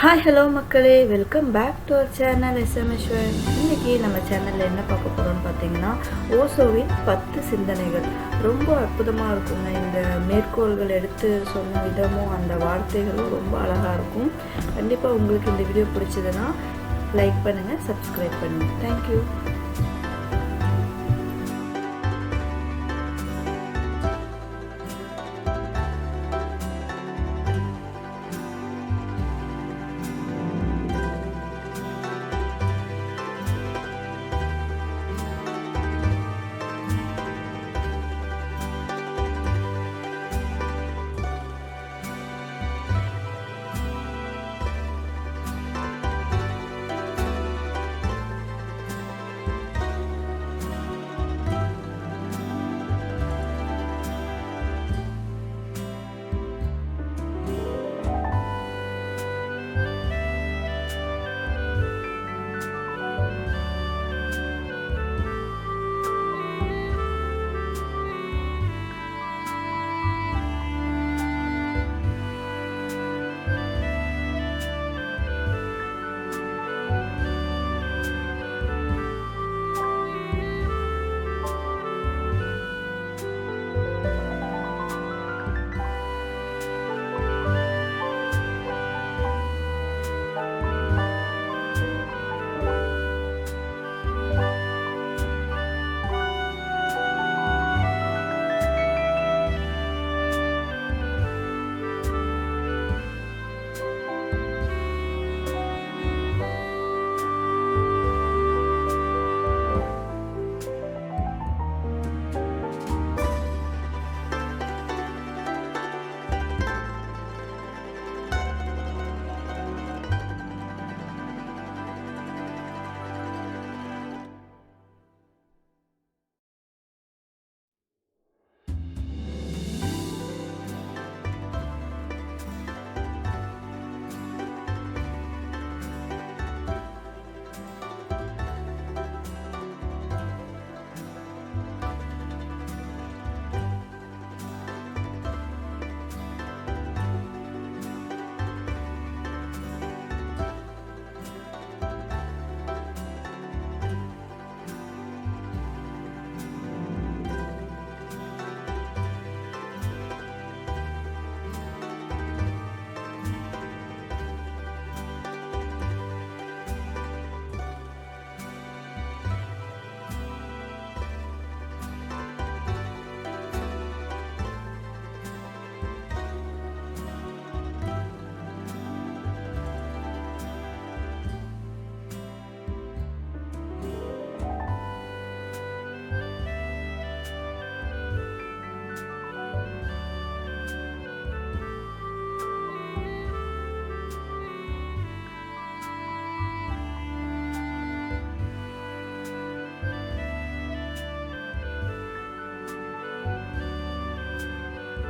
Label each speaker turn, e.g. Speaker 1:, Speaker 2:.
Speaker 1: Hi hello மக்களே. Welcome back to our channel SMS one இன்னைக்கு நம்ம சேனலில் என்ன பார்க்க போகிறோம்னு பார்த்தீங்கன்னா ஓசோவின் பத்து சிந்தனைகள். ரொம்ப அற்புதமாக இருக்குங்க. இந்த மேற்கோள்கள் எடுத்து சொன்ன விதமும் அந்த வார்த்தைகளும் ரொம்ப அழகாக இருக்கும். கண்டிப்பாக உங்களுக்கு இந்த வீடியோ பிடிச்சதுன்னா லைக் பண்ணுங்கள் சப்ஸ்கிரைப் பண்ணுங்கள் தேங்க்யூ